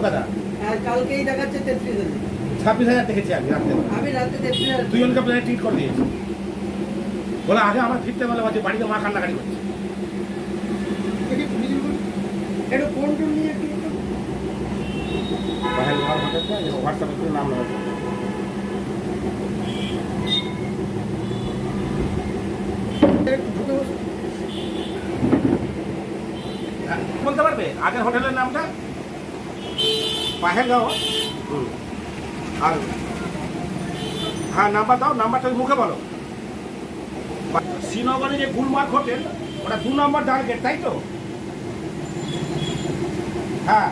কলকাতা? আর কালকেই দেখাচ্ছে তেত্রিশ হাজার। ছাব্বিশ হাজার দেখেছি আমি রাত্রে। আমি রাতে তেত্রিশ হাজার দুজনকে প্রায় ট্রিট করে দিয়েছি বলে আগে আমার ফিরতে বলে বলছে বাড়িতে মা কান্নাকাটি করছে। একটু ফোন টোন নিয়ে একটু একটু বাহের ঘর ঘটেছে হোয়াটসঅ্যাপে নাম নেওয়া একটু ঢুকে বসো হ্যাঁ, বলতে পারবে? আগের হোটেলের নামটা? পাহেলগাঁও হুম। আর হ্যাঁ নাম্বার দাও নাম্বারটা মুখে বলো। শ্রীনগরে যে গুলমার্গ হোটেল ওটা দু নম্বর টার্গেট তাই তো? হ্যাঁ।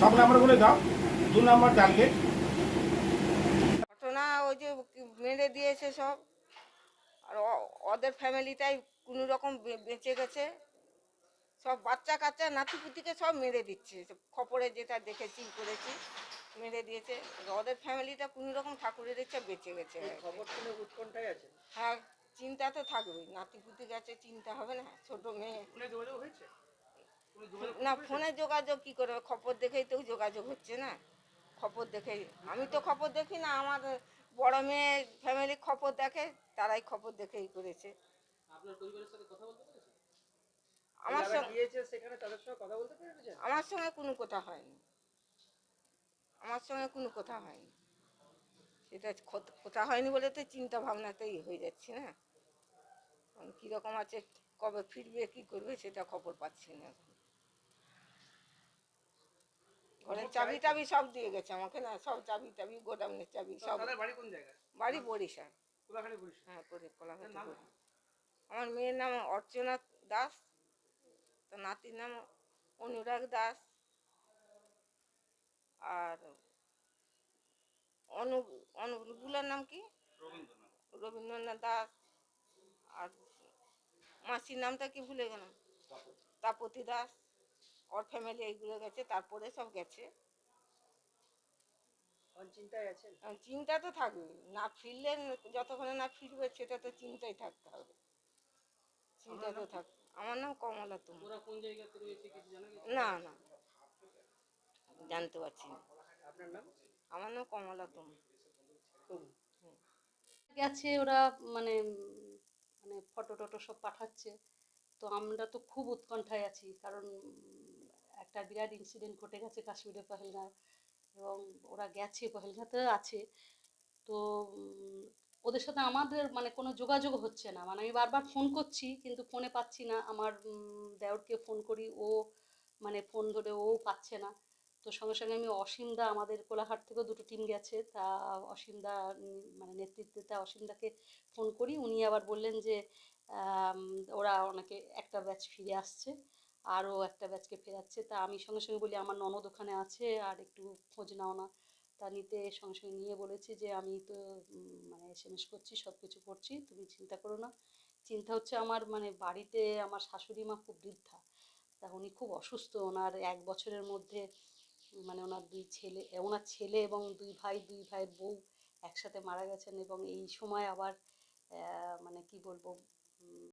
সব নাম্বারগুলো দাও দু নম্বর টার্গেট। ঘটনা ওই যে মেরে দিয়েছে সব। আর ওদের ফ্যামিলিটাই কোনো রকম বেঁচে গেছে। সব বাচ্চা কাচ্চা নাতিপুতিকে সব মেরে দিচ্ছে। খবরে যেটা দেখেছি করেছি মেরে দিয়েছে। ওদের ফ্যামিলিটা কোনো রকম ঠাকুরের ইচ্ছা বেঁচে গেছে। আর খবর শুনে উৎকণ্ঠায় আছে? হ্যাঁ চিন্তা তো থাকবেই। নাতিপুতি গেছে চিন্তা হবে না ছোট মেয়ে। যোগাযোগ হয়েছে? না ফোনে যোগাযোগ কি করে খবর দেখেই তো যোগাযোগ হচ্ছে না। খবর দেখেই। আমি তো খবর দেখি না আমার বড় মেয়ে ফ্যামিলি খবর দেখে তারাই খবর দেখেই করেছে। আপনার পরিবারের সাথে কথা বলতে পেরেছেন? আমার সঙ্গে সেখানে তাদের সঙ্গে কথা বলতে পেরেছেন আমার সঙ্গে কোনো কথা হয়নি। আমার সঙ্গে কোনো কথা হয়নি। সেটা কথা হয়নি বলে তো চিন্তা ভাবনাতেই হয়ে যাচ্ছে না। কীরকম আছে কবে ফিরবে কি করবে সেটা খবর পাচ্ছি না ঘরের চাবি টাবি সব দিয়ে গেছে আমাকে না সব চাবি টাবি গোডাউনের চাবি সব। বাড়ি কোন জায়গায়? বাড়ি বরিশাল। হ্যাঁ কোলাঘাটে। আমার মেয়ের নাম অর্চনা দাস। নাতির নাম অনুরাগ দাস আর অনু অনুগুলার নাম কি? রবীন্দ্রনাথ। দাস। আর মাসির নামটা কি ভুলে গেলাম? তাপতি। দাস। ওর ফ্যামিলি এইগুলো গেছে তারপরে সব গেছে। কোন চিন্তায় আছেন চিন্তা তো থাকবে না ফিরলে যতক্ষণে না ফিরবে সেটা তো চিন্তাই থাকতে হবে। তো থাক। আমার নাম কমলা তুম। ওরা কোন জায়গাতে রয়েছে কিছু জানা গেছে? না না। জানতে পারছি না। আপনার নাম? আমার নাম কমলা তুম। গেছে ওরা মানে মানে ফটো টটো সব পাঠাচ্ছে। তো আমরা তো খুব উৎকণ্ঠায় আছি কারণ একটা বিরাট ইনসিডেন্ট ঘটে গেছে কাশ্মীরে পহেলগাঁও এবং ওরা গেছে পহেলগাঁতে আছে। তো ওদের সাথে আমাদের মানে কোনো যোগাযোগ হচ্ছে না। মানে আমি বারবার ফোন করছি, কিন্তু ফোনে পাচ্ছি না। আমার দেওরকে ফোন করি, ও মানে ফোন ধরে ও পাচ্ছে না। তো সঙ্গে সঙ্গে আমি অসীমদা আমাদের কোলাহাট থেকেও দুটো টিম গেছে। তা অসীমদা মানে নেতৃত্বে তা অসীমদাকে ফোন করি। উনি আবার বললেন যে ওরা অনেকে একটা ব্যাচ ফিরে আসছে, আরও একটা ব্যাচকে ফেরাচ্ছে। তা আমি সঙ্গে সঙ্গে বলি, আমার ননদ ওখানে আছে, আর একটু খোঁজ নাও না। তা নিতে সঙ্গে নিয়ে বলেছি যে, আমি তো মানে এস করছি সব কিছু করছি, তুমি চিন্তা করো না। চিন্তা হচ্ছে আমার মানে বাড়িতে আমার শাশুড়ি মা খুব বৃদ্ধা। তা উনি খুব অসুস্থ। ওনার এক বছরের মধ্যে মানে ওনার দুই ছেলে, ওনার ছেলে এবং দুই ভাই, দুই ভাইয়ের বউ একসাথে মারা গেছেন এবং এই সময় আবার মানে কি বলব